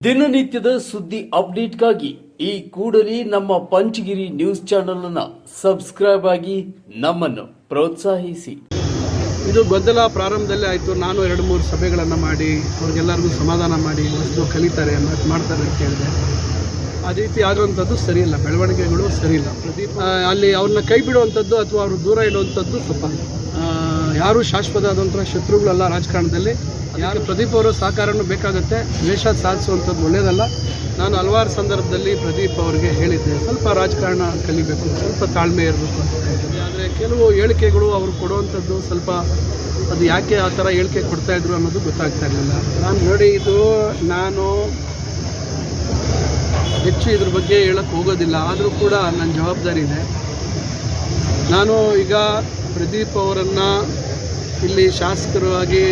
ದಿನನಿತ್ಯದ ಸುದ್ದಿ ಅಪ್ಡೇಟ್ಗಾಗಿ ಈ ಕೂಡಲೇ ನಮ್ಮ ಪಂಚಗಿರಿ ನ್ಯೂಸ್ ಚಾನೆಲ್ ಅನ್ನ ಸಬ್ಸ್ಕ್ರೈಬ್ ಆಗಿ ನಮ್ಮನ್ನು ಪ್ರೋತ್ಸಾಹಿಸಿ. ಇದು ಗೊಂದಲ ಪ್ರಾರಂಭದಲ್ಲೇ ಆಯಿತು. ನಾನು ಎರಡು ಮೂರು ಸಭೆಗಳನ್ನು ಮಾಡಿ ಅವ್ರಿಗೆಲ್ಲರಿಗೂ ಸಮಾಧಾನ ಮಾಡಿ ವಸ್ತು ಕಲಿತಾರೆ ಅನ್ನೋದು ಮಾಡ್ತಾರೆ ಅಂತ ಹೇಳಿದೆ. ಆ ರೀತಿ ಆಗುವಂಥದ್ದು ಸರಿಯಿಲ್ಲ. ಬೆಳವಣಿಗೆಗಳು ಸರಿಯಿಲ್ಲ. ಪ್ರದೀಪ್ ಅಲ್ಲಿ ಅವ್ರನ್ನ ಕೈ ಬಿಡುವಂಥದ್ದು ಅಥವಾ ಅವರು ದೂರ ಇಡುವಂಥದ್ದು ತಪ್ಪಲ್ಲ ಆ, ಯಾರು ಶಾಶ್ವತ ಆದಂತಹ ಶತ್ರುಗಳಲ್ಲ ರಾಜಕಾರಣದಲ್ಲಿ, ಯಾರು ಪ್ರದೀಪ್ ಅವರ ಸಹಕಾರನೂ ಬೇಕಾಗುತ್ತೆ, ದ್ವೇಷ ಸಾಧಿಸುವಂಥದ್ದು ಒಳ್ಳೆಯದಲ್ಲ ನಾನು ಹಲವಾರು ಸಂದರ್ಭದಲ್ಲಿ ಪ್ರದೀಪ್ ಅವರಿಗೆ ಹೇಳಿದ್ದೆ, ಸ್ವಲ್ಪ ರಾಜಕಾರಣ ಕಲಿಬೇಕು, ಸ್ವಲ್ಪ ತಾಳ್ಮೆ ಇರಬೇಕು ಆದರೆ ಕೆಲವು ಹೇಳಿಕೆಗಳು ಅವರು ಕೊಡುವಂಥದ್ದು ಸ್ವಲ್ಪ, ಅದು ಯಾಕೆ ಆ ಥರ ಹೇಳಿಕೆ ಕೊಡ್ತಾ ಇದ್ರು ಅನ್ನೋದು ಗೊತ್ತಾಗ್ತಾ ಇರಲಿಲ್ಲ. ನಾನು ನೋಡಿ ಇದು ನಾನು ಹೆಚ್ಚು ಇದ್ರ ಬಗ್ಗೆ ಹೇಳಕ್ಕೆ ಹೋಗೋದಿಲ್ಲ, ಆದರೂ ಕೂಡ ನನ್ನ ಜವಾಬ್ದಾರಿ ಇದೆ. ನಾನು ಈಗ ಪ್ರದೀಪ್ ಅವರನ್ನು ಇಲ್ಲಿ ಶಾಸಕರಾಗಿ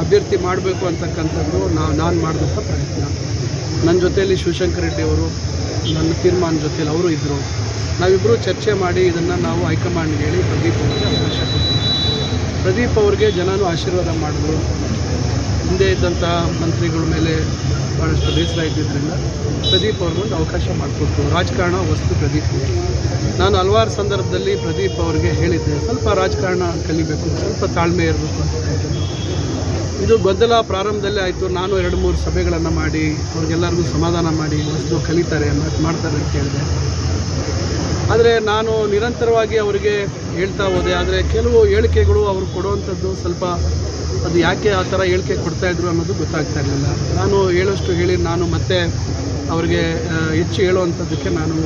ಅಭ್ಯರ್ಥಿ ಮಾಡಬೇಕು ಅಂತಕ್ಕಂಥದ್ದು ನಾವು ನಾನು ಮಾಡಿದಂಥ ಪ್ರಯತ್ನ. ನನ್ನ ಜೊತೆಯಲ್ಲಿ ಶಿವಶಂಕರ್ ರೆಡ್ಡಿ ಅವರು, ನನ್ನ ತೀರ್ಮಾನ ಜೊತೆಯಲ್ಲಿ ಅವರು ಇದ್ದರು ನಾವಿಬ್ಬರು ಚರ್ಚೆ ಮಾಡಿ ಇದನ್ನು ನಾವು ಹೈಕಮಾಂಡ್ಗೆ ಹೇಳಿ ಪ್ರದೀಪ್ ಅವರಿಗೆ ಅವಕಾಶ ಪ್ರದೀಪ್ ಅವ್ರಿಗೆ ಜನನೂ ಆಶೀರ್ವಾದ ಮಾಡಿದ್ರು ಹಿಂದೆ ಇದ್ದಂತಹ ಮಂತ್ರಿಗಳ ಮೇಲೆ ಭಾಳಷ್ಟು ಬೇಸರ ಇದ್ದಿದ್ದರಿಂದ ಪ್ರದೀಪ್ ಅವ್ರಿಗೊಂದು ಅವಕಾಶ ಮಾಡಿಕೊಟ್ರು ರಾಜಕಾರಣ ವಸ್ತು ಪ್ರದೀಪ್. ನಾನು ಹಲವಾರು ಸಂದರ್ಭದಲ್ಲಿ ಪ್ರದೀಪ್ ಅವರಿಗೆ ಹೇಳಿದ್ದೆ, ಸ್ವಲ್ಪ ರಾಜಕಾರಣ ಕಲಿಬೇಕು, ಸ್ವಲ್ಪ ತಾಳ್ಮೆ ಇರಬೇಕು ಅಂತ. ಇದು ಗೊದ್ದಲ ಪ್ರಾರಂಭದಲ್ಲೇ ಆಯಿತು ನಾನು ಎರಡು ಮೂರು ಸಭೆಗಳನ್ನು ಮಾಡಿ, ಅವ್ರಿಗೆಲ್ಲರಿಗೂ ಸಮಾಧಾನ ಮಾಡಿ, ವಸ್ತು ಕಲಿತಾರೆ, ಮಾಡ್ತಾರೆ ಅಂತ ಹೇಳಿದೆ ಆದರೆ ನಾನು ನಿರಂತರವಾಗಿ ಅವರಿಗೆ ಹೇಳ್ತಾ ಹೋದೆ. ಆದರೆ ಕೆಲವು ಹೇಳಿಕೆಗಳು ಅವರು ಕೊಡುವಂಥದ್ದು ಸ್ವಲ್ಪ ಅದು ಯಾಕೆ ಆ ಥರ ಹೇಳಿಕೆ ಕೊಡ್ತಾ ಇದ್ರು ಅನ್ನೋದು ಗೊತ್ತಾಗ್ತಾ ಇರಲಿಲ್ಲ. ನಾನು ಹೇಳೋಷ್ಟು ಹೇಳಿ ನಾನು ಮತ್ತೆ ಅವರಿಗೆ ಹೆಚ್ಚು ಹೇಳುವಂಥದ್ದಕ್ಕೆ ನಾನು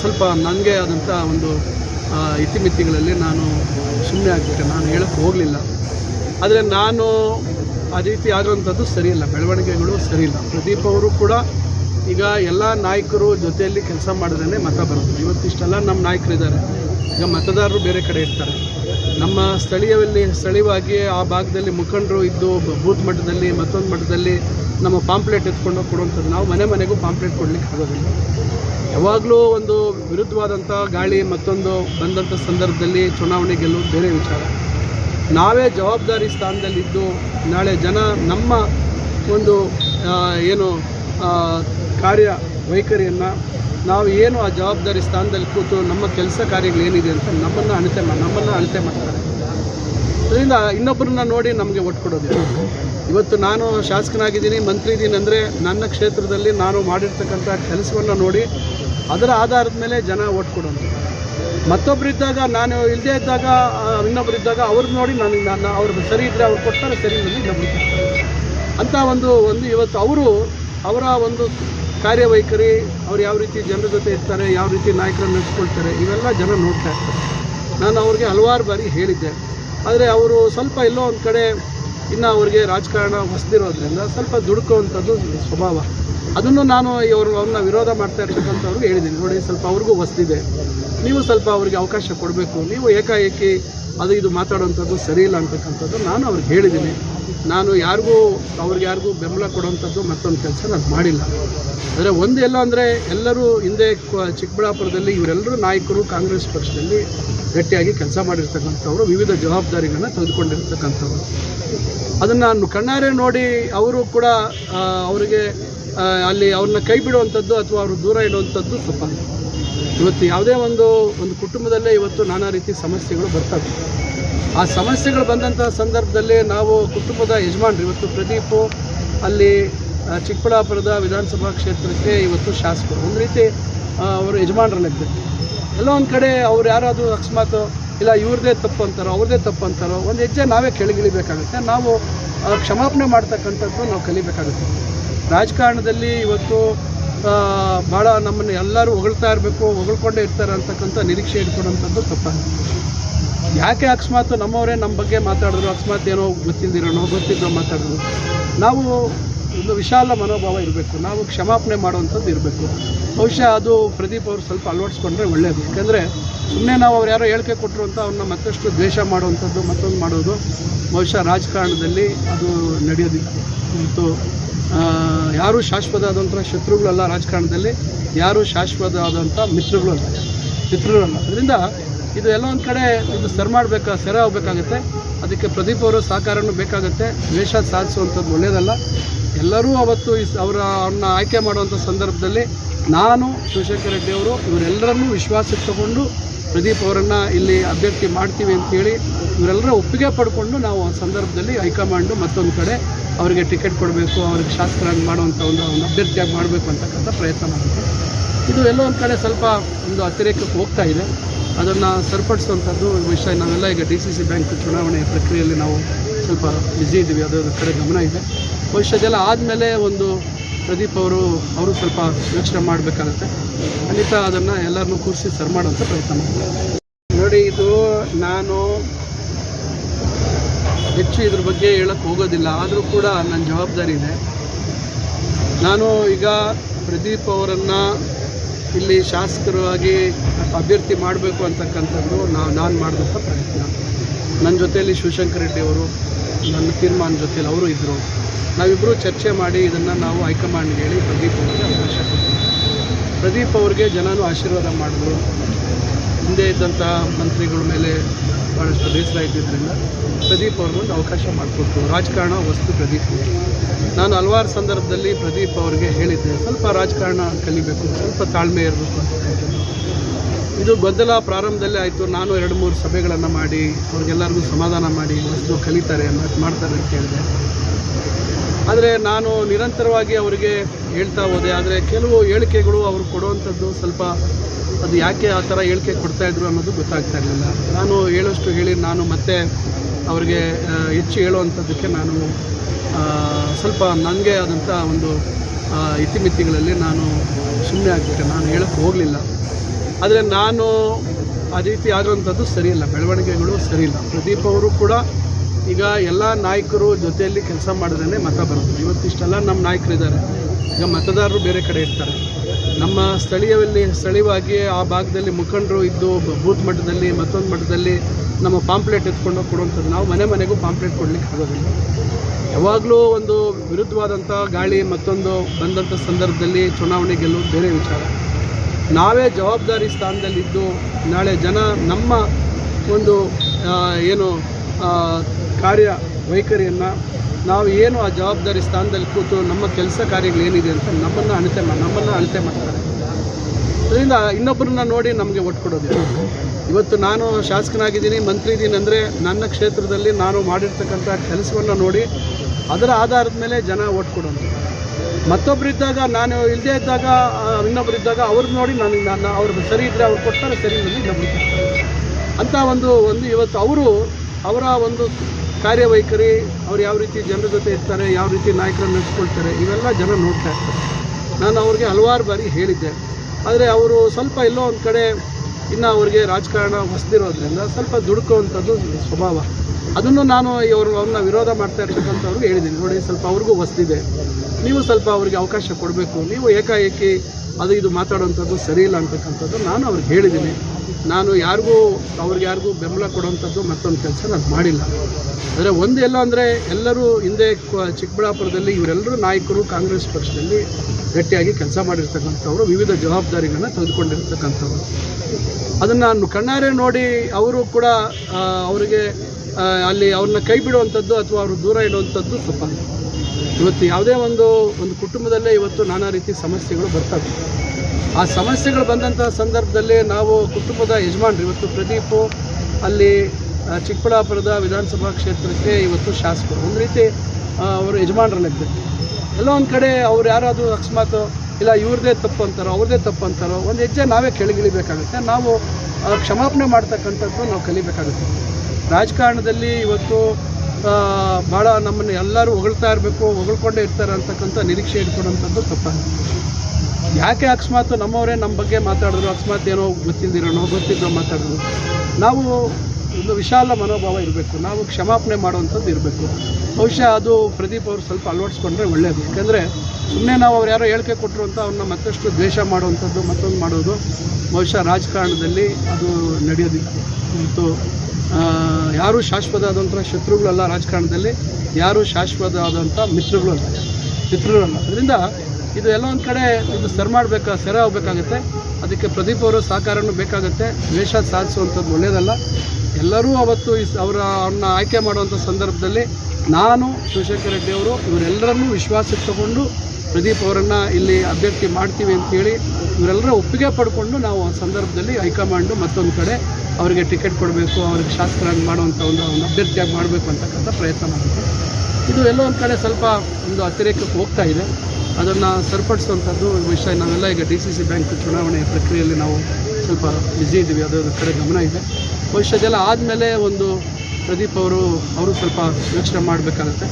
ಸ್ವಲ್ಪ ನನಗೆ ಆದಂಥ ಒಂದು ಇತಿಮಿತಿಗಳಲ್ಲಿ ನಾನು ಸುಮ್ಮನೆ ಆಗಿಬಿಟ್ಟೆ. ನಾನು ಹೇಳೋಕ್ಕೆ ಹೋಗಲಿಲ್ಲ. ಆದರೆ ನಾನು ಆ ರೀತಿ ಆಗೋವಂಥದ್ದು ಸರಿಯಿಲ್ಲ. ಬೆಳವಣಿಗೆಗಳು ಸರಿಯಿಲ್ಲ. ಪ್ರದೀಪ್ ಅವರು ಕೂಡ ಈಗ ಎಲ್ಲ ನಾಯಕರು ಜೊತೆಯಲ್ಲಿ ಕೆಲಸ ಮಾಡಿದ್ರೇ ಮತ ಬರುತ್ತೆ. ಇವತ್ತಿಷ್ಟೆಲ್ಲ ನಮ್ಮ ನಾಯಕರಿದ್ದಾರೆ. ಈಗ ಮತದಾರರು ಬೇರೆ ಕಡೆ ಇರ್ತಾರೆ. ನಮ್ಮ ಸ್ಥಳೀಯದಲ್ಲಿ, ಸ್ಥಳೀಯವಾಗಿ ಆ ಭಾಗದಲ್ಲಿ ಮುಖಂಡರು ಇದ್ದು ಬೂತ್ ಮಟ್ಟದಲ್ಲಿ, ಮತ್ತೊಂದು ಮಟ್ಟದಲ್ಲಿ ನಮ್ಮ ಪಾಂಪ್ಲೆಟ್ ಎತ್ಕೊಂಡು ಕೊಡುವಂಥದ್ದು. ನಾವು ಮನೆ ಮನೆಗೂ ಪಾಂಪ್ಲೆಟ್ ಕೊಡ್ಲಿಕ್ಕೆ ಆಗೋದಿಲ್ಲ. ಯಾವಾಗಲೂ ಒಂದು ವಿರುದ್ಧವಾದಂಥ ಗಾಳಿ, ಮತ್ತೊಂದು ಬಂದಂಥ ಸಂದರ್ಭದಲ್ಲಿ ಚುನಾವಣೆ ಗೆಲ್ಲುವ ಬೇರೆ ವಿಚಾರ. ನಾವೇ ಜವಾಬ್ದಾರಿ ಸ್ಥಾನದಲ್ಲಿದ್ದು ನಾಳೆ ಜನ ನಮ್ಮ ಒಂದು ಏನು ಕಾರ್ಯ ವೈಖರಿಯನ್ನು ನಾವು ಏನು ಆ ಜವಾಬ್ದಾರಿ ಸ್ಥಾನದಲ್ಲಿ ಕೂತು ನಮ್ಮ ಕೆಲಸ ಕಾರ್ಯಗಳು ಏನಿದೆ ಅಂತ ನಮ್ಮನ್ನು ಅಳತೆ ಮಾಡಿ ನಮ್ಮನ್ನು ಅಳತೆ ಮಾಡ್ತಾರೆ. ಅದರಿಂದ ಇನ್ನೊಬ್ಬರನ್ನ ನೋಡಿ ನಮಗೆ ಒಟ್ಟು ಕೊಡೋದಿಲ್ಲ ಇವತ್ತು ನಾನು ಶಾಸಕನಾಗಿದ್ದೀನಿ, ಮಂತ್ರಿ ಇದ್ದೀನಿ ಅಂದರೆ ನನ್ನ ಕ್ಷೇತ್ರದಲ್ಲಿ ನಾನು ಮಾಡಿರ್ತಕ್ಕಂಥ ಕೆಲಸವನ್ನು ನೋಡಿ ಅದರ ಆಧಾರದ ಮೇಲೆ ಜನ ಒಟ್ಟು ಕೊಡೋದು. ಮತ್ತೊಬ್ಬರಿದ್ದಾಗ ನಾನು ಇಲ್ಲದೇ ಇದ್ದಾಗ ಇನ್ನೊಬ್ಬರು ಇನ್ನೊಬ್ಬರಿದ್ದಾಗ ಅವ್ರನ್ನ ನೋಡಿ ನಾನು ಅವ್ರಿಗೆ ಸರಿ ಇದ್ದರೆ ಅವ್ರು ಕೊಡ್ತಾರೆ, ಸರಿ ಇಲ್ಲ ಇನ್ನೊಬ್ರು ಅಂತ ಒಂದು ಒಂದು ಇವತ್ತು ಅವರು ಅವರ ಒಂದು ಕಾರ್ಯವೈಖರಿ, ಅವ್ರು ಯಾವ ರೀತಿ ಜನರ ಜೊತೆ ಇರ್ತಾರೆ, ಯಾವ ರೀತಿ ನಾಯಕರನ್ನು ನಡೆಸ್ಕೊಳ್ತಾರೆ ಇವೆಲ್ಲ ಜನ ನೋಡ್ತಾ ಇರ್ತಾರೆ. ನಾನು ಅವ್ರಿಗೆ ಹಲವಾರು ಬಾರಿ ಹೇಳಿದ್ದೆ. ಆದರೆ ಅವರು ಸ್ವಲ್ಪ ಎಲ್ಲೋ ಒಂದು ಕಡೆ ಇನ್ನು ಅವ್ರಿಗೆ ರಾಜಕಾರಣ ಹೊಸದಿರೋದ್ರಿಂದ ಸ್ವಲ್ಪ ದುಡುಕುವಂಥದ್ದು ಸ್ವಭಾವ. ಅದನ್ನು ನಾನು ಇವರು ಅವ್ರನ್ನ ವಿರೋಧ ಮಾಡ್ತಾ ಇರ್ತಕ್ಕಂಥವ್ರಿಗೆ ಹೇಳಿದ್ದೀನಿ. ನೋಡಿ, ಸ್ವಲ್ಪ ಅವ್ರಿಗೂ ಹೊಸದಿದೆ. ನೀವು ಸ್ವಲ್ಪ ಅವ್ರಿಗೆ ಅವಕಾಶ ಕೊಡಬೇಕು. ನೀವು ಏಕಾಏಕಿ ಅದು ಇದು ಮಾತಾಡುವಂಥದ್ದು ಸರಿ ಇಲ್ಲ ಅಂತಕ್ಕಂಥದ್ದು ನಾನು ಅವ್ರಿಗೆ ಹೇಳಿದ್ದೀನಿ. ನಾನು ಯಾರಿಗೂ, ಅವ್ರಿಗೆ ಯಾರಿಗೂ ಬೆಂಬಲ ಕೊಡುವಂಥದ್ದು ಮತ್ತೊಂದು ಕೆಲಸ ನಾನು ಮಾಡಿಲ್ಲ. ಆದರೆ ಒಂದು ಎಲ್ಲ ಅಂದರೆ ಎಲ್ಲರೂ ಹಿಂದೆ ಚಿಕ್ಕಬಳ್ಳಾಪುರದಲ್ಲಿ ಇವರೆಲ್ಲರೂ ನಾಯಕರು ಕಾಂಗ್ರೆಸ್ ಪಕ್ಷದಲ್ಲಿ ಗಟ್ಟಿಯಾಗಿ ಕೆಲಸ ಮಾಡಿರ್ತಕ್ಕಂಥವ್ರು, ವಿವಿಧ ಜವಾಬ್ದಾರಿಗಳನ್ನು ತೆಗೆದುಕೊಂಡಿರ್ತಕ್ಕಂಥವ್ರು. ಅದನ್ನು ನಾನು ಕಣ್ಣಾರೆ ನೋಡಿ ಅವರು ಕೂಡ ಅವರಿಗೆ ಅಲ್ಲಿ ಅವ್ರನ್ನ ಕೈ ಬಿಡುವಂಥದ್ದು ಅಥವಾ ಅವರು ದೂರ ಇಡುವಂಥದ್ದು ತಪ್ಪಲ್ಲ. ಇವತ್ತು ಯಾವುದೇ ಒಂದು ಒಂದು ಕುಟುಂಬದಲ್ಲೇ ಇವತ್ತು ನಾನಾ ರೀತಿ ಸಮಸ್ಯೆಗಳು ಬರ್ತವೆ. ಆ ಸಮಸ್ಯೆಗಳು ಬಂದಂಥ ಸಂದರ್ಭದಲ್ಲಿ ನಾವು ಕುಟುಂಬದ ಯಜಮಾನ್ರು, ಇವತ್ತು ಪ್ರದೀಪು ಅಲ್ಲಿ ಚಿಕ್ಕಬಳ್ಳಾಪುರದ ವಿಧಾನಸಭಾ ಕ್ಷೇತ್ರಕ್ಕೆ ಇವತ್ತು ಶಾಸಕರು. ಒಂದು ರೀತಿ ಅವರು ಯಜಮಾನರಲ್ಲಿದ್ದರು. ಎಲ್ಲೋ ಒಂದು ಕಡೆ ಅವ್ರು ಯಾರಾದರೂ ಅಕಸ್ಮಾತ್, ಇಲ್ಲ ಇವ್ರದ್ದೇ ತಪ್ಪು ಅಂತಾರೋ ಅವ್ರದ್ದೇ ತಪ್ಪು ಅಂತಾರೋ, ಒಂದು ಹೆಜ್ಜೆ ನಾವೇ ಕೆಳಗಿಳಿಬೇಕಾಗುತ್ತೆ. ನಾವು ಕ್ಷಮಾಪಣೆ ಮಾಡ್ತಕ್ಕಂಥದ್ದು ನಾವು ಕಲಿಬೇಕಾಗುತ್ತೆ. ರಾಜಕಾರಣದಲ್ಲಿ ಇವತ್ತು ಭಾಳ ನಮ್ಮನ್ನು ಎಲ್ಲರೂ ಹೊಗಳ್ತಾ ಇರಬೇಕು, ಹೊಗಳ್ಕೊಂಡೇ ಇರ್ತಾರೆ ಅಂತಕ್ಕಂಥ ನಿರೀಕ್ಷೆ ಇಟ್ಕೊಡೋಂಥದ್ದು ತಪ್ಪಾಗುತ್ತೆ. ಯಾಕೆ ಅಕಸ್ಮಾತ್ ನಮ್ಮವರೇ ನಮ್ಮ ಬಗ್ಗೆ ಮಾತಾಡಿದ್ರು, ಅಕಸ್ಮಾತ್ ಏನೋ ಗೊತ್ತಿಲ್ದಿರೋನೋ ಗೊತ್ತಿದ್ದೋ ಮಾತಾಡಿದ್ರು. ನಾವು ಒಂದು ವಿಶಾಲ ಮನೋಭಾವ ಇರಬೇಕು. ನಾವು ಕ್ಷಮಾಪಣೆ ಮಾಡುವಂಥದ್ದು ಇರಬೇಕು. ಬಹುಶಃ ಅದು ಪ್ರದೀಪ್ ಅವರು ಸ್ವಲ್ಪ ಅಳವಡಿಸ್ಕೊಂಡ್ರೆ ಒಳ್ಳೆಯದು ಯಾಕೆಂದರೆ ಸುಮ್ಮನೆ ನಾವು ಅವ್ರು ಯಾರೋ ಹೇಳಿಕೆ ಕೊಟ್ಟರು ಅಂತ ಅವ್ರನ್ನ ಮತ್ತಷ್ಟು ದ್ವೇಷ ಮಾಡುವಂಥದ್ದು, ಮತ್ತೊಂದು ಮಾಡೋದು, ಬಹುಶಃ ರಾಜಕಾರಣದಲ್ಲಿ ಅದು ನಡೆಯೋದಿಲ್ಲ ಮತ್ತು ಯಾರೂ ಶಾಶ್ವತ ಆದಂಥ ಶತ್ರುಗಳಲ್ಲ ರಾಜಕಾರಣದಲ್ಲಿ, ಯಾರೂ ಶಾಶ್ವತ ಆದಂಥ ಮಿತ್ರಗಳು ಅಲ್ಲ ಮಿತ್ರರಲ್ಲ. ಅದರಿಂದ ಇದು ಎಲ್ಲ ಒಂದು ಕಡೆ ಇದು ಸರ್ ಮಾಡಬೇಕಾ, ಸೆರೆ ಹೋಗ್ಬೇಕಾಗತ್ತೆ ಅದಕ್ಕೆ ಪ್ರದೀಪ್ ಅವರು ಸಹಕಾರನೂ ಬೇಕಾಗುತ್ತೆ. ದ್ವೇಷ ಸಾಧಿಸುವಂಥದ್ದು ಒಳ್ಳೆಯದಲ್ಲ ಎಲ್ಲರೂ ಅವತ್ತು ಈ ಅವರ ಅವ್ರನ್ನ ಆಯ್ಕೆ ಮಾಡುವಂಥ ಸಂದರ್ಭದಲ್ಲಿ ನಾನು ಶಿವಶಂಕರ ರೆಡ್ಡಿ ಅವರು ಇವರೆಲ್ಲರನ್ನೂ ವಿಶ್ವಾಸಕ್ಕೆ ತಗೊಂಡು ಪ್ರದೀಪ್ ಅವರನ್ನು ಇಲ್ಲಿ ಅಭ್ಯರ್ಥಿ ಮಾಡ್ತೀವಿ ಅಂತೇಳಿ ಇವರೆಲ್ಲರ ಒಪ್ಪಿಗೆ ಪಡ್ಕೊಂಡು ನಾವು ಆ ಸಂದರ್ಭದಲ್ಲಿ ಹೈಕಮಾಂಡು ಮತ್ತೊಂದು ಕಡೆ ಅವರಿಗೆ ಟಿಕೆಟ್ ಕೊಡಬೇಕು, ಅವ್ರಿಗೆ ಶಾಸಕರಾಗಿ ಮಾಡುವಂಥ ಒಂದು ಒಂದು ಅಭ್ಯರ್ಥಿಯಾಗಿ ಮಾಡಬೇಕು ಅಂತಕ್ಕಂಥ ಪ್ರಯತ್ನ ಮಾಡಿದ್ವಿ ಇದು ಎಲ್ಲೋ ಒಂದು ಕಡೆ ಸ್ವಲ್ಪ ಒಂದು ಅತಿರೇಕಕ್ಕೆ ಹೋಗ್ತಾ ಇದೆ. ಅದನ್ನು ಸರಿಪಡಿಸುವಂಥದ್ದು ವಿಷಯ. ನಾವೆಲ್ಲ ಈಗ ಡಿ ಸಿ ಸಿ ಬ್ಯಾಂಕ್ ಚುನಾವಣೆ ಪ್ರಕ್ರಿಯೆಯಲ್ಲಿ ನಾವು ಸ್ವಲ್ಪ ಬ್ಯುಸಿ ಇದ್ದೀವಿ ಅದರ ಕಡೆ ಗಮನ ಇದೆ. ಭವಿಷ್ಯದೆಲ್ಲ ಆದಮೇಲೆ ಒಂದು ಪ್ರದೀಪ್ ಅವರು ಅವರು ಸ್ವಲ್ಪ ಯೋಚನೆ ಮಾಡಬೇಕಾಗುತ್ತೆ. ಖಂಡಿತ ಅದನ್ನು ಎಲ್ಲರನ್ನೂ ಕೂರಿಸಿ ಸರ್ ಮಾಡುವಂಥ ಪ್ರಯತ್ನ ಮಾಡ್ತಾರೆ ನೋಡಿ, ಇದು ನಾನು ಹೆಚ್ಚು ಇದ್ರ ಬಗ್ಗೆ ಹೇಳಕ್ಕೆ ಹೋಗೋದಿಲ್ಲ. ಆದರೂ ಕೂಡ ನನ್ನ ಜವಾಬ್ದಾರಿ ಇದೆ. ನಾನು ಈಗ ಪ್ರದೀಪ್ ಅವರನ್ನು ಇಲ್ಲಿ ಶಾಸಕರಾಗಿ ಅಭ್ಯರ್ಥಿ ಮಾಡಬೇಕು ಅಂತಕ್ಕಂಥದ್ದು ನಾವು ನಾನು ಮಾಡಿದಂಥ ಪ್ರಯತ್ನ. ನನ್ನ ಜೊತೆಯಲ್ಲಿ ಶಿವಶಂಕರ್ ರೆಡ್ಡಿ ಅವರು, ನನ್ನ ತೀರ್ಮಾನ ಜೊತೆಯಲ್ಲಿ ಅವರು ಇದ್ದರು ನಾವಿಬ್ಬರು ಚರ್ಚೆ ಮಾಡಿ ಇದನ್ನು ನಾವು ಹೈಕಮಾಂಡ್ಗೆ ಹೇಳಿ ಪ್ರದೀಪ್ ಅವರಿಗೆ ಅವಕಾಶ ಪ್ರದೀಪ್ ಅವ್ರಿಗೆ ಜನನೂ ಆಶೀರ್ವಾದ ಮಾಡಿದ್ರು ಹಿಂದೆ ಇದ್ದಂತಹ ಮಂತ್ರಿಗಳ ಮೇಲೆ ಭಾಳಷ್ಟು ಬೇಸರ ಇದ್ದಿದ್ದರಿಂದ ಪ್ರದೀಪ್ ಅವ್ರಿಗೊಂದು ಅವಕಾಶ ಮಾಡಿಕೊಟ್ರು. ರಾಜಕಾರಣ ವಸ್ತು ಪ್ರದೀಪ್. ನಾನು ಹಲವಾರು ಸಂದರ್ಭದಲ್ಲಿ ಪ್ರದೀಪ್ ಅವ್ರಿಗೆ ಹೇಳಿದ್ದೆ, ಸ್ವಲ್ಪ ರಾಜಕಾರಣ ಕಲಿಬೇಕು, ಸ್ವಲ್ಪ ತಾಳ್ಮೆ ಇರಬೇಕು ಅಂತ ಇದು ಗೊದ್ದಲ ಪ್ರಾರಂಭದಲ್ಲೇ ಆಯಿತು. ನಾನು ಎರಡು ಮೂರು ಸಭೆಗಳನ್ನು ಮಾಡಿ, ಅವ್ರಿಗೆಲ್ಲರಿಗೂ ಸಮಾಧಾನ ಮಾಡಿ, ವಸ್ತು ಕಲಿತಾರೆ ಅನ್ನೋದು ಮಾಡ್ತಾರೆ ಅಂತ ಹೇಳಿದೆ. ಆದರೆ ನಾನು ನಿರಂತರವಾಗಿ ಅವರಿಗೆ ಹೇಳ್ತಾ ಹೋದೆ. ಆದರೆ ಕೆಲವು ಹೇಳಿಕೆಗಳು ಅವರು ಕೊಡುವಂಥದ್ದು ಸ್ವಲ್ಪ ಅದು ಯಾಕೆ ಆ ಥರ ಹೇಳಿಕೆ ಕೊಡ್ತಾಯಿದ್ರು ಅನ್ನೋದು ಗೊತ್ತಾಗ್ತಾ ಇರಲಿಲ್ಲ. ನಾನು ಹೇಳೋಷ್ಟು ಹೇಳಿ ನಾನು ಮತ್ತೆ ಅವರಿಗೆ ಹೆಚ್ಚು ಹೇಳುವಂಥದ್ದಕ್ಕೆ ನಾನು ಸ್ವಲ್ಪ ನನಗೆ ಆದಂಥ ಒಂದು ಇತಿಮಿತಿಗಳಲ್ಲಿ ನಾನು ಸುಮ್ಮನೆ ಆಗಿಬಿಟ್ಟೆ. ನಾನು ಹೇಳಕ್ಕೆ ಹೋಗಲಿಲ್ಲ. ಆದರೆ ನಾನು ಆ ರೀತಿ ಆಗುವಂಥದ್ದು ಸರಿಯಿಲ್ಲ. ಬೆಳವಣಿಗೆಗಳು ಸರಿಯಿಲ್ಲ. ಪ್ರದೀಪ್ ಅವರು ಕೂಡ ಈಗ ಎಲ್ಲ ನಾಯಕರು ಜೊತೆಯಲ್ಲಿ ಕೆಲಸ ಮಾಡಿದ್ರೇ ಮತ ಬರುತ್ತೆ. ಇವತ್ತಿಷ್ಟೆಲ್ಲ ನಮ್ಮ ನಾಯಕರಿದ್ದಾರೆ. ಈಗ ಮತದಾರರು ಬೇರೆ ಕಡೆ ಇರ್ತಾರೆ. ನಮ್ಮ ಸ್ಥಳೀಯದಲ್ಲಿ ಸ್ಥಳೀಯವಾಗಿ ಆ ಭಾಗದಲ್ಲಿ ಮುಖಂಡರು ಇದ್ದು ಬೂತ್ ಮಟ್ಟದಲ್ಲಿ ಮತ್ತೊಂದು ಮಟ್ಟದಲ್ಲಿ ನಮ್ಮ ಪಾಂಪ್ಲೆಟ್ ಎತ್ಕೊಂಡು ಕೊಡುವಂಥದ್ದು. ನಾವು ಮನೆ ಮನೆಗೂ ಪಾಂಪ್ಲೆಟ್ ಕೊಡಲಿಕ್ಕೆ ಆಗೋದಿಲ್ಲ. ಯಾವಾಗಲೂ ಒಂದು ವಿರುದ್ಧವಾದಂಥ ಗಾಳಿ ಮತ್ತೊಂದು ಬಂದಂಥ ಸಂದರ್ಭದಲ್ಲಿ ಚುನಾವಣೆ ಗೆಲ್ಲುವ ಬೇರೆ ವಿಚಾರ. ನಾವೇ ಜವಾಬ್ದಾರಿ ಸ್ಥಾನದಲ್ಲಿದ್ದು ನಾಳೆ ಜನ ನಮ್ಮ ಒಂದು ಏನು ಕಾರ್ಯ ವೈಖರಿಯನ್ನು ನಾವು ಏನು ಆ ಜವಾಬ್ದಾರಿ ಸ್ಥಾನದಲ್ಲಿ ಕೂತು ನಮ್ಮ ಕೆಲಸ ಕಾರ್ಯಗಳು ಏನಿದೆ ಅಂತ ನಮ್ಮನ್ನು ಅಳತೆ ಮಾಡಿ ನಮ್ಮನ್ನು ಅಳತೆ ಮಾಡ್ತಾರೆ. ಅದರಿಂದ ಇನ್ನೊಬ್ಬರನ್ನ ನೋಡಿ ನಮಗೆ ಒಟ್ಟು ಕೊಡೋದಿಲ್ಲ ಇವತ್ತು ನಾನು ಶಾಸಕನಾಗಿದ್ದೀನಿ, ಮಂತ್ರಿ ಇದ್ದೀನಿ ಅಂದರೆ ನನ್ನ ಕ್ಷೇತ್ರದಲ್ಲಿ ನಾನು ಮಾಡಿರ್ತಕ್ಕಂಥ ಕೆಲಸವನ್ನು ನೋಡಿ ಅದರ ಆಧಾರದ ಮೇಲೆ ಜನ ಓಟ್ ಕೊಡೋದು. ಮತ್ತೊಬ್ಬರಿದ್ದಾಗ ನಾನು ಇಲ್ಲದೇ ಇದ್ದಾಗ ಇನ್ನೊಬ್ಬರಿದ್ದಾಗ ಅವ್ರನ್ನ ನೋಡಿ ನಾನು ಅವ್ರು ಸರಿ ಇದ್ದರೆ ಅವ್ರು ಕೊಡ್ತಾರೆ, ಸರಿ ಇಲ್ಲ ಇನ್ನೊಬ್ರು ಅಂತ ಒಂದು ಒಂದು ಇವತ್ತು ಅವರು ಅವರ ಒಂದು ಕಾರ್ಯವೈಖರಿ, ಅವ್ರು ಯಾವ ರೀತಿ ಜನರ ಜೊತೆ ಇರ್ತಾರೆ, ಯಾವ ರೀತಿ ನಾಯಕರನ್ನು ನಡೆಸ್ಕೊಳ್ತಾರೆ ಇವೆಲ್ಲ ಜನ ನೋಡ್ತಾ ಇರ್ತಾರೆ. ನಾನು ಅವ್ರಿಗೆ ಹಲವಾರು ಬಾರಿ ಹೇಳಿದ್ದೆ. ಆದರೆ ಅವರು ಸ್ವಲ್ಪ ಎಲ್ಲೋ ಒಂದು ಕಡೆ ಇನ್ನು ಅವ್ರಿಗೆ ರಾಜಕಾರಣ ಹೊಸದಿರೋದ್ರಿಂದ ಸ್ವಲ್ಪ ದುಡುಕುವಂಥದ್ದು ಸ್ವಭಾವ. ಅದನ್ನು ನಾನು ಇವರು ಅವ್ರನ್ನ ವಿರೋಧ ಮಾಡ್ತಾ ಇರ್ತಕ್ಕಂಥವ್ರಿಗೆ ಹೇಳಿದ್ದೀನಿ. ನೋಡಿ, ಸ್ವಲ್ಪ ಅವ್ರಿಗೂ ಹೊಸದಿದೆ. ನೀವು ಸ್ವಲ್ಪ ಅವ್ರಿಗೆ ಅವಕಾಶ ಕೊಡಬೇಕು. ನೀವು ಏಕಾಏಕಿ ಅದು ಇದು ಮಾತಾಡುವಂಥದ್ದು ಸರಿ ಇಲ್ಲ ಅಂತಕ್ಕಂಥದ್ದು ನಾನು ಅವ್ರಿಗೆ ಹೇಳಿದ್ದೀನಿ. ನಾನು ಯಾರಿಗೂ, ಅವ್ರಿಗೆ ಯಾರಿಗೂ ಬೆಂಬಲ ಕೊಡುವಂಥದ್ದು ಮತ್ತೊಂದು ಕೆಲಸ ನಾನು ಮಾಡಿಲ್ಲ. ಆದರೆ ಒಂದು ಎಲ್ಲ ಅಂದರೆ ಎಲ್ಲರೂ ಹಿಂದೆ ಚಿಕ್ಕಬಳ್ಳಾಪುರದಲ್ಲಿ ಇವರೆಲ್ಲರೂ ನಾಯಕರು ಕಾಂಗ್ರೆಸ್ ಪಕ್ಷದಲ್ಲಿ ಗಟ್ಟಿಯಾಗಿ ಕೆಲಸ ಮಾಡಿರ್ತಕ್ಕಂಥವ್ರು, ವಿವಿಧ ಜವಾಬ್ದಾರಿಗಳನ್ನು ತೆಗೆದುಕೊಂಡಿರ್ತಕ್ಕಂಥವ್ರು. ಅದನ್ನು ನಾನು ಕಣ್ಣಾರೆ ನೋಡಿ ಅವರು ಕೂಡ ಅವರಿಗೆ ಅಲ್ಲಿ ಅವ್ರನ್ನ ಕೈ ಬಿಡುವಂಥದ್ದು ಅಥವಾ ಅವರು ದೂರ ಇಡುವಂಥದ್ದು ತಪ್ಪಲ್ಲ. ಇವತ್ತು ಯಾವುದೇ ಒಂದು ಒಂದು ಕುಟುಂಬದಲ್ಲೇ ಇವತ್ತು ನಾನಾ ರೀತಿ ಸಮಸ್ಯೆಗಳು ಬರ್ತವೆ. ಆ ಸಮಸ್ಯೆಗಳು ಬಂದಂಥ ಸಂದರ್ಭದಲ್ಲಿ ನಾವು ಕುಟುಂಬದ ಯಜಮಾನ್ರು, ಇವತ್ತು ಪ್ರದೀಪು ಅಲ್ಲಿ ಚಿಕ್ಕಬಳ್ಳಾಪುರದ ವಿಧಾನಸಭಾ ಕ್ಷೇತ್ರಕ್ಕೆ ಇವತ್ತು ಶಾಸಕರು. ಒಂದು ರೀತಿ ಅವರು ಯಜಮಾನರಲ್ಲಿದ್ದರು. ಎಲ್ಲೋ ಒಂದು ಕಡೆ ಅವ್ರು ಯಾರಾದರೂ ಅಕಸ್ಮಾತ್, ಇಲ್ಲ ಇವ್ರದ್ದೇ ತಪ್ಪು ಅಂತಾರೋ ಅವ್ರದ್ದೇ ತಪ್ಪು ಅಂತಾರೋ, ಒಂದು ಹೆಜ್ಜೆ ನಾವೇ ಕೆಳಗಿಳಿಬೇಕಾಗುತ್ತೆ. ನಾವು ಕ್ಷಮಾಪಣೆ ಮಾಡ್ತಕ್ಕಂಥದ್ದು ನಾವು ಕಲಿಬೇಕಾಗುತ್ತೆ. ರಾಜಕಾರಣದಲ್ಲಿ ಇವತ್ತು ಭಾಳ ನಮ್ಮನ್ನು ಎಲ್ಲರೂ ಹೊಗಳ್ತಾ ಇರಬೇಕು, ಹೊಗಳ್ಕೊಂಡೇ ಇರ್ತಾರೆ ಅಂತಕ್ಕಂಥ ನಿರೀಕ್ಷೆ ಇಟ್ಕೊಡೋಂಥದ್ದು ತಪ್ಪಾಗುತ್ತೆ ಯಾಕೆ ಅಕಸ್ಮಾತ್ ನಮ್ಮವರೇ ನಮ್ಮ ಬಗ್ಗೆ ಮಾತಾಡಿದ್ರು, ಅಕಸ್ಮಾತ್ ಏನೋ ಗೊತ್ತಿಲ್ದಿರೋನೋ ಗೊತ್ತಿದ್ದೋ ಮಾತಾಡಿದ್ರು. ನಾವು ಒಂದು ವಿಶಾಲ ಮನೋಭಾವ ಇರಬೇಕು. ನಾವು ಕ್ಷಮಾಪಣೆ ಮಾಡುವಂಥದ್ದು ಇರಬೇಕು. ಬಹುಶಃ ಅದು ಪ್ರದೀಪ್ ಅವರು ಸ್ವಲ್ಪ ಅಳವಡಿಸ್ಕೊಂಡ್ರೆ ಒಳ್ಳೆಯದು ಯಾಕೆಂದರೆ ಸುಮ್ಮನೆ ನಾವು ಅವ್ರು ಯಾರೋ ಹೇಳಿಕೆ ಕೊಟ್ಟರು ಅಂತ ಅವ್ರನ್ನ ಮತ್ತಷ್ಟು ದ್ವೇಷ ಮಾಡುವಂಥದ್ದು, ಮತ್ತೊಂದು ಮಾಡೋದು, ಬಹುಶಃ ರಾಜಕಾರಣದಲ್ಲಿ ಅದು ನಡೆಯೋದಿಲ್ಲ ಮತ್ತು ಯಾರೂ ಶಾಶ್ವತ ಆದಂಥ ಶತ್ರುಗಳಲ್ಲ ರಾಜಕಾರಣದಲ್ಲಿ, ಯಾರೂ ಶಾಶ್ವತ ಆದಂಥ ಮಿತ್ರಗಳು ಅಲ್ಲ ಮಿತ್ರರಲ್ಲ. ಅದರಿಂದ ಇದು ಎಲ್ಲ ಒಂದು ಕಡೆ ಇದು ಸರ್ ಮಾಡಬೇಕಾ, ಸೆರೆ ಹೋಗ್ಬೇಕಾಗತ್ತೆ ಅದಕ್ಕೆ ಪ್ರದೀಪ್ ಅವರು ಸಹಕಾರನೂ ಬೇಕಾಗುತ್ತೆ. ದ್ವೇಷ ಸಾಧಿಸುವಂಥದ್ದು ಒಳ್ಳೆಯದಲ್ಲ ಎಲ್ಲರೂ ಅವತ್ತು ಈ ಅವರ ಅವ್ರನ್ನ ಆಯ್ಕೆ ಮಾಡುವಂಥ ಸಂದರ್ಭದಲ್ಲಿ ನಾನು ಶಿವಶಂಕರ ರೆಡ್ಡಿ ಅವರು ಇವರೆಲ್ಲರನ್ನೂ ವಿಶ್ವಾಸಕ್ಕೆ ತಗೊಂಡು ಪ್ರದೀಪ್ ಅವರನ್ನು ಇಲ್ಲಿ ಅಭ್ಯರ್ಥಿ ಮಾಡ್ತೀವಿ ಅಂತೇಳಿ ಇವರೆಲ್ಲರ ಒಪ್ಪಿಗೆ ಪಡ್ಕೊಂಡು ನಾವು ಆ ಸಂದರ್ಭದಲ್ಲಿ ಹೈಕಮಾಂಡು ಮತ್ತೊಂದು ಕಡೆ ಅವರಿಗೆ ಟಿಕೆಟ್ ಕೊಡಬೇಕು, ಅವ್ರಿಗೆ ಶಾಸಕರಾಗಿ ಮಾಡುವಂಥ ಒಂದು ಒಂದು ಅಭ್ಯರ್ಥಿಯಾಗಿ ಮಾಡಬೇಕು ಅಂತಕ್ಕಂಥ ಪ್ರಯತ್ನ ಮಾಡ್ತೀವಿ ಇದು ಎಲ್ಲೋ ಒಂದು ಕಡೆ ಸ್ವಲ್ಪ ಒಂದು ಅತಿರೇಕಕ್ಕೆ ಹೋಗ್ತಾ ಇದೆ. ಅದನ್ನು ಸರಿಪಡಿಸುವಂಥದ್ದು ವಿಷಯ. ನಾವೆಲ್ಲ ಈಗ ಡಿ ಸಿ ಸಿ ಬ್ಯಾಂಕ್ ಚುನಾವಣೆ ಪ್ರಕ್ರಿಯೆಯಲ್ಲಿ ನಾವು ಸ್ವಲ್ಪ ಬ್ಯುಸಿ ಇದ್ದೀವಿ. ಅದರ ಕಡೆ ಗಮನ ಇದೆ. ಭವಿಷ್ಯದೆಲ್ಲ ಆದಮೇಲೆ ಒಂದು ಪ್ರದೀಪ್ ಅವರು ಅವರು ಸ್ವಲ್ಪ ಯೋಚನೆ ಮಾಡಬೇಕಾಗುತ್ತೆ.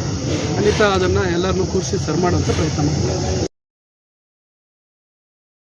ಖಂಡಿತ ಅದನ್ನು ಎಲ್ಲರನ್ನೂ ಕೂರಿಸಿ ಸರಿ ಮಾಡುವಂಥ ಪ್ರಯತ್ನ ಮಾಡ್ತಾರೆ